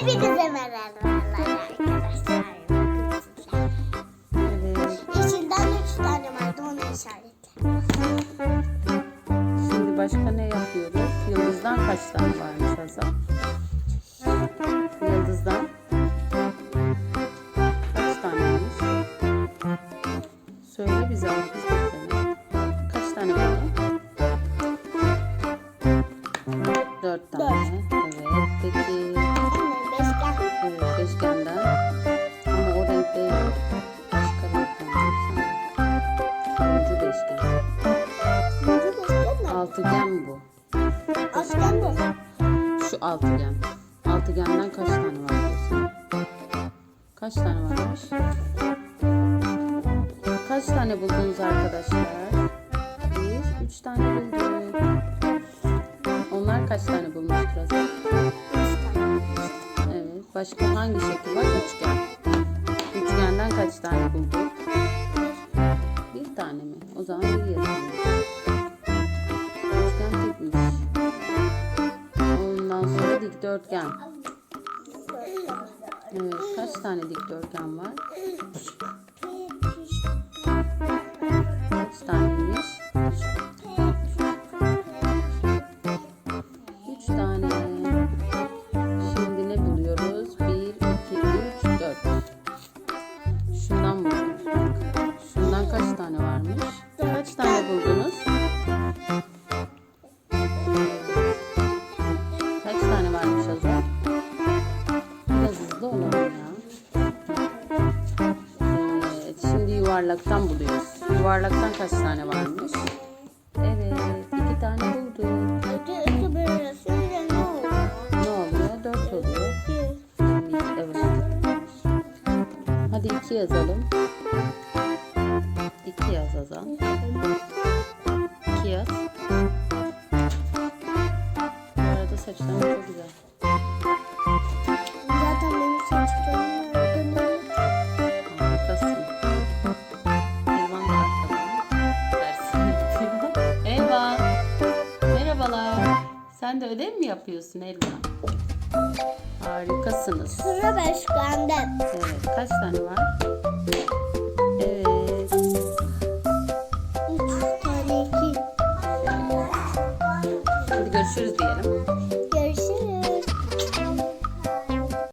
Hepinize merhabalar arkadaşlar. Evet. Yeşilden üç tane vardı onu işaretle. Şimdi başka ne yapıyoruz? Yıldızdan kaç tane varmış Hazal? Yıldızdan kaç taneymiş? Söyle bize biz. Kaç tane var? Dört tane. Evet. Evet. Beşgenden. Ama o renk değil. Başka bir renk. Turuncu beşgen. Turuncu beşgen mi? Altıgen bu. Altıgen bu. Şu altıgen. Altıgenden kaç tane var diyorsun? Kaç tane varmış? Kaç tane buldunuz arkadaşlar? Biz üç tane bulduk. Onlar kaç tane bulmuştur Hasan? Başka hangi şekil var? Üçgen. Üçgenden kaç tane bulduk? Bir tane mi? O zaman bir yazalım. Üçgen tekmiş. Ondan sonra dikdörtgen. Evet. Kaç tane dikdörtgen var? Kaç taneymiş? Üç Biraz hızlı olalım ya. Evet, şimdi yuvarlaktan buluyoruz. Yuvarlaktan kaç tane varmış? Evet, iki tane bulduk. İki, birleşince ne oluyor? Ne oluyor? Dört oluyor. Evet. Hadi iki yazalım. İki yaz Azal. İki yaz. Bu arada saçların çok güzel. Merhabalar. Sen de ödev mi yapıyorsun Elma? Harikasınız. Sıra başkandan. Evet. Kaç tane var? Evet. Üç tane iki. Evet. Hadi görüşürüz diyelim.